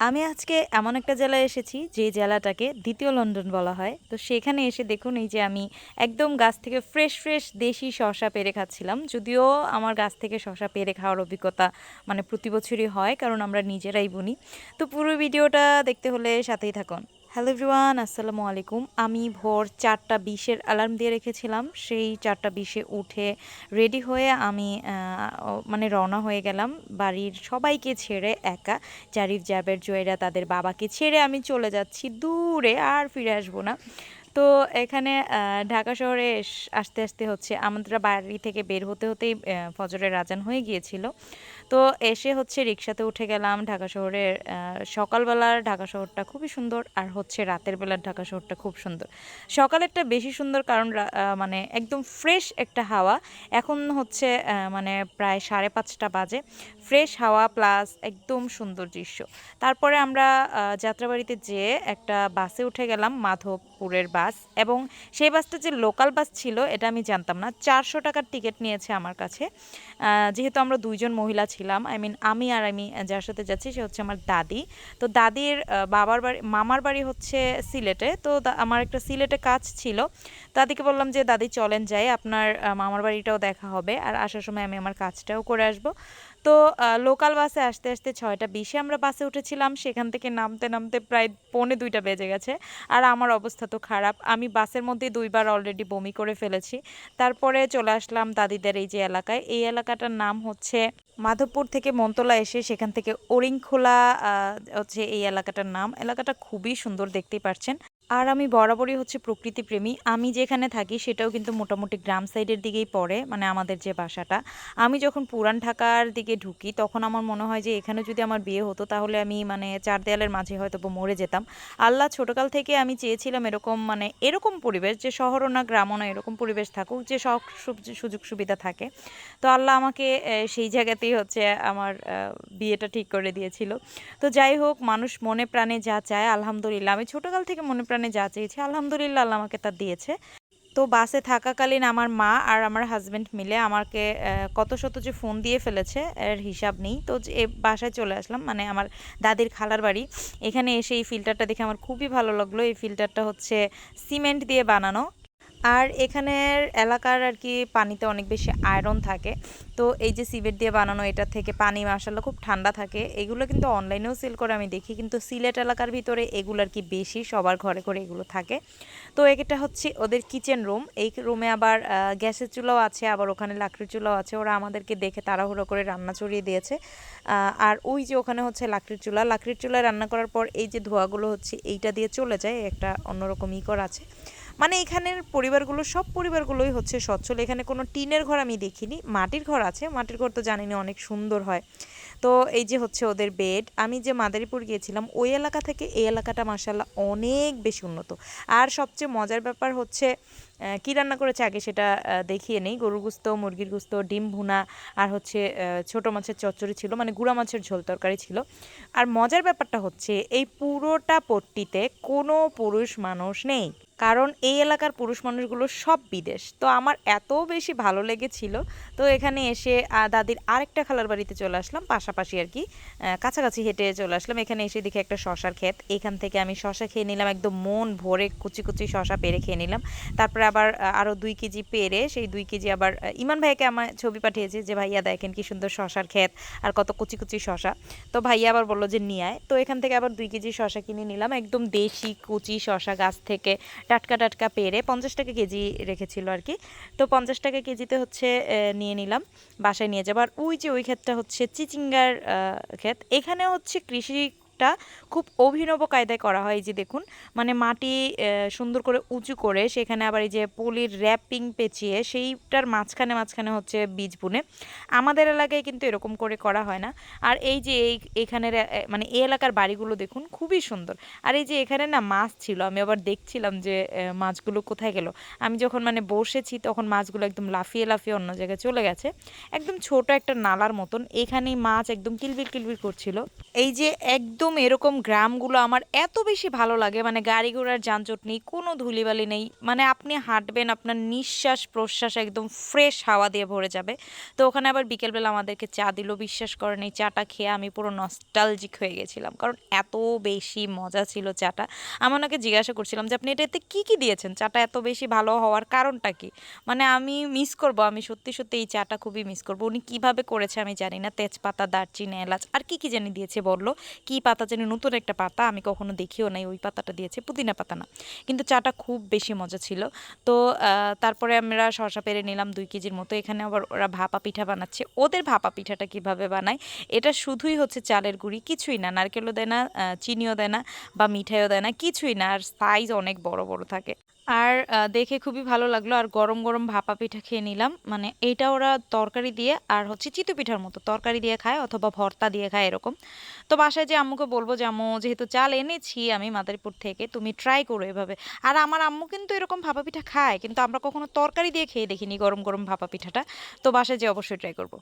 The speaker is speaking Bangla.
আমি আজকে এমন একটা জেলায় এসেছি, যে জেলাটাকে দ্বিতীয় লন্ডন বলা হয়। তো সেখানে এসে দেখুন, এই যে আমি একদম গাছ থেকে ফ্রেশ ফ্রেশ দেশি শশা পেরে খাচ্ছিলাম। যদিও আমার গাছ থেকে শশা পেরে খাওয়ার অভিজ্ঞতা মানে প্রতি বছরই হয়, কারণ আমরা নিজেরাই বুনি। তো পুরো ভিডিওটা দেখতে হলে সাথেই থাকুন। হ্যালো এভরিওয়ান, আসসালামু আলাইকুম। আমি ভোর চারটা বিশের অ্যালার্ম দিয়ে রেখেছিলাম। সেই চারটা বিশে উঠে রেডি হয়ে আমি মানে রওনা হয়ে গেলাম। বাড়ির সবাইকে ছেড়ে একা। জারিফ, জাবের জয়েরা তাদের বাবাকে ছেড়ে আমি চলে যাচ্ছি। দূরে আর ফিরে আসব না। তো এখানে ঢাকা শহরে আসতে আসতে হচ্ছে। আমাদের বাড়ি থেকে বের হতে হতেই ফজরের আজান হয়ে গিয়েছিল। তো এসে হচ্ছে রিক্সাতে উঠে গেলাম ঢাকা শহরের সকালবেলার ঢাকা শহরটা খুবই সুন্দর আর হচ্ছে রাতের বেলার ঢাকা শহরটা খুব সুন্দর। সকালেরটা বেশি সুন্দর কারণ মানে একদম ফ্রেশ একটা হাওয়া। এখন হচ্ছে মানে প্রায় সাড়ে পাঁচটা বাজে। ফ্রেশ হাওয়া প্লাস একদম সুন্দর দৃশ্য। তারপরে আমরা যাত্রাবাড়িতে যেয়ে একটা বাসে উঠে গেলাম মাধবপুরের বাস এবং সেই বাসটা যে লোকাল বাস ছিল, এটা আমি জানতাম না। চারশো টাকার টিকিট নিয়েছে আমার কাছে। যেহেতু আমরা দুইজন মহিলা ছিলাম আই মিন আমি আর আমি যার সাথে যাচ্ছি, সে হচ্ছে আমার দাদি। তো দাদির বাবার বাড়ি, মামার বাড়ি হচ্ছে সিলেটে। তো আমার একটা সিলেটে কাজ ছিল। দাদিকে বললাম যে, দাদি চলেন যাই, আপনার মামার বাড়িটাও দেখা হবে। আর আসার সময় আমি আমার কাজটাও করে আসব। তো লোকাল বাসে আসতে আসতে ছয়টা বিশে আমরা বাসে উঠেছিলাম, সেখান থেকে নামতে নামতে প্রায় পৌনে দুইটা বেজে গেছে। আর আমার অবস্থা তো খারাপ। আমি বাসের মধ্যে দুইবার অলরেডি বমি করে ফেলেছি। তারপরে চলে আসলাম দাদিদের এই যে এলাকায়। এই এলাকাটার নাম হচ্ছে মাধবপুর থেকে মন্তলা এসে সেখান থেকে ওরিংখোলা হচ্ছে এই এলাকাটার নাম। এলাকাটা খুবই সুন্দর দেখতেই পাচ্ছেন আর আমি বরাবরই হচ্ছে প্রকৃতি প্রেমী আমি যেখানে থাকি সেটাও কিন্তু মোটামুটি গ্রাম সাইডের দিকেই পড়ে মানে আমাদের যে বাসাটা। আমি যখন পুরান ঢাকার দিকে ঢুকি, তখন আমার মনে হয় যে এখানে যদি আমার বিয়ে হতো, তাহলে আমি মানে চার দেয়ালের মাঝে হয়তো মরে যেতাম। আল্লাহ ছোটকাল থেকে আমি চেয়েছিলাম এরকম মানে এরকম পরিবেশ, যে শহরও না, গ্রামও না, এরকম পরিবেশ থাকুক, যে সব- সুযোগ, সুবিধা থাকে। তো আল্লাহ আমাকে সেই জায়গাতেই হচ্ছে আমার বিয়েটা ঠিক করে দিয়েছিল। তো যাই হোক, মানুষ মনে প্রাণে যা চায়, আলহামদুলিল্লাহ। আমি ছোটকাল থেকে মনে প্রাণে যা চেয়েছি, আলহামদুলিল্লাহ আল্লাহ আমাকে তা দিয়েছে। তো বাসে থাকাকালীন আমার মা আর আমার হাজব্যান্ড মিলে আমাকে কত শত যে ফোন দিয়ে ফেলেছে, এর হিসাব নেই। তো যে বাসায় চলে আসলাম মানে আমার দাদির খালার বাড়ি। এখানে এসে এই ফিল্টারটা দেখে আমার খুবই ভালো লাগল। এই ফিল্টারটা হচ্ছে সিমেন্ট দিয়ে বানানো। আর এখানের এলাকার আর কি পানিতে অনেক বেশি আয়রন থাকে। তো এই যে সিমেন্ট দিয়ে বানানো এটা থেকে পানি মাসাল্লাহ খুব ঠান্ডা থাকে। এগুলো কিন্তু অনলাইনেও সেল করে আমি দেখি, কিন্তু সিলেট এলাকার ভিতরে এগুলো আর কি বেশি, সবার ঘরে ঘরে এগুলো থাকে। তো এটা হচ্ছে ওদের কিচেন রুম এই রুমে আবার গ্যাসের চুলাও আছে, আবার ওখানে লাকড়ির চুলাও আছে। ওরা আমাদেরকে দেখে তাড়াহুড়ো করে রান্না চড়িয়ে দিয়েছে। আর ওই যে ওখানে হচ্ছে লাকড়ির চুলা। লাকড়ির চুলায় রান্না করার পর এই যে ধোঁয়াগুলো হচ্ছে এইটা দিয়ে চলে যায়, একটা অন্যরকম ই করা আছে। মানে এখানের পরিবারগুলো, সব পরিবারগুলোই হচ্ছে সচ্ছল এখানে কোনো টিনের ঘর আমি দেখিনি, মাটির ঘর আছে, মাটির ঘর তো জানিনি, অনেক সুন্দর হয়। তো এই যে হচ্ছে ওদের বেড আমি যে মাদারীপুর গিয়েছিলাম, ওই এলাকা থেকে এই এলাকাটা মাসাল্লাহ অনেক বেশি উন্নত। আর সবচেয়ে মজার ব্যাপার হচ্ছে কী রান্না করেছে আগে সেটা দেখিয়ে নেই। গরুর গুস্ত, মুরগির গুস্ত, ডিম ভুনা আর হচ্ছে ছোট মাছের চচ্চড়ি ছিল মানে গুঁড়া মাছের ঝোল তরকারি ছিল। আর মজার ব্যাপারটা হচ্ছে, এই পুরোটা পট্টিতে কোনো পুরুষ মানুষ নেই। কারণ এই এলাকার পুরুষ মানুষগুলো সব বিদেশ। তো আমার এত বেশি ভালো লেগেছিল। তো এখানে এসে দাদির আরেকটা খালার বাড়িতে চলে আসলাম। পাশাপাশি আর কি কাছাকাছি হেঁটে চলে আসলাম। এখানে এসে দেখে একটা শশার ক্ষেত। এখান থেকে আমি শশা খেয়ে নিলাম, একদম মন ভরে কুচি কুচি শশা পেরে খেয়ে নিলাম। তারপরে আবার আরও দুই কেজি পেরে, সেই দুই কেজি আবার ইমান ভাইকে আমার ছবি পাঠিয়েছে যে, ভাইয়া দেখেন কি সুন্দর শশার ক্ষেত আর কত কুচি কুচি শশা। তো ভাইয়া আবার বলল যে, নিয়ে আয়। তো এখান থেকে আবার দুই কেজি শশা কিনে নিলাম। একদম দেশি কুচি শশা গাছ থেকে। টাটকা টাটকা পেরে পঞ্চাশ টাকা কেজি রেখেছিল আর কি। তো পঞ্চাশ টাকা কেজিতে হচ্ছে নিয়ে নিলাম, বাসায় নিয়ে যাব। আর ওই যে ওই ক্ষেতটা হচ্ছে চিচিঙ্গার ক্ষেত। এখানে হচ্ছে কৃষিটা খুব অভিনব কায়দায় করা হয় এই যে দেখুন মানে মাটি সুন্দর করে উঁচু করে সেখানে আবার এই যে পলির র্যাপিং পেঁচিয়ে সেইটার মাঝখানে মাঝখানে হচ্ছে বীজ বুনে। আমাদের এলাকায় কিন্তু এরকম করে করা হয় না। আর এই যে এই, এখানের মানে এই এলাকার বাড়িগুলো দেখুন খুবই সুন্দর। আর এই যে এখানে না মাছ ছিল, আমি আবার দেখছিলাম যে মাছগুলো কোথায় গেল। আমি যখন মানে বসেছি তখন মাছগুলো একদম লাফিয়ে লাফিয়ে অন্য জায়গায় চলে গেছে। একদম ছোট একটা নালার মতন, এখানেই মাছ একদম কিলবির কিলবির করছিল। এই যে একদম একদম এরকম গ্রামগুলো আমার এত বেশি ভালো লাগে। মানে গাড়ি ঘোড়ার যানজট নেই, কোনো ধুলিবালি নেই। মানে আপনি হাঁটবেন, আপনার নিঃশ্বাস প্রশ্বাস একদম ফ্রেশ হাওয়া দিয়ে ভরে যাবে। তো ওখানে আবার বিকেলবেলা আমাদেরকে চা দিল, বিশ্বাস করেন এই চাটা খেয়ে আমি পুরো নস্টালজিক হয়ে গেছিলাম। কারণ এত বেশি মজা ছিল চাটা। আমি ওনাকে জিজ্ঞাসা করছিলাম যে, আপনি এটাতে কী কী দিয়েছেন? চাটা এত বেশি ভালো হওয়ার কারণটা কি? মানে আমি মিস করব, আমি সত্যি সত্যি এই চাটা খুবই মিস করব। উনি কীভাবে করেছে আমি জানি না। তেজপাতা, দারচিনি, এলাচ, আর কি কি জানি দিয়েছে বলল। কি পাতা জানি নতুন একটা পাতা, আমি কখনো দেখিও নাই, ওই পাতাটা দিয়েছে, পুদিনা পাতা না। কিন্তু চাটা খুব বেশি মজা ছিল। তো তারপরে আমরা শশা পেরে নিলাম দুই কেজির মতো। এখানে আবার ওরা ভাপা পিঠা বানাচ্ছে। ওদের ভাপা পিঠাটা কীভাবে বানায়? এটা শুধুই হচ্ছে চালের গুঁড়ি, কিছুই না। নারকেলও দেয় না চিনিও দেয় না বা মিঠাইও দেয় না, কিছুই না। আর সাইজ অনেক বড় বড় থাকে। আর দেখে খুবই ভালো লাগল। আর গরম গরম ভাপা পিঠা খেয়ে নিলাম। মানে এইটা ওরা তরকারি দিয়ে আর হচ্ছে চিতু পিঠার মতো। তরকারি দিয়ে খায় অথবা ভর্তা দিয়ে খায় এরকম। তো বাসায় যে আম্মুকে বলব যে, আম্মু, যেহেতু চাল এনেছি আমি মাদারীপুর থেকে, তুমি ট্রাই করো এভাবে। আর আমার আম্মু কিন্তু এরকম ভাপা পিঠা খায়। কিন্তু আমরা কখনো তরকারি দিয়ে খেয়ে দেখিনি গরম গরম ভাপা পিঠাটা। তো বাসায় যে অবশ্যই ট্রাই করব।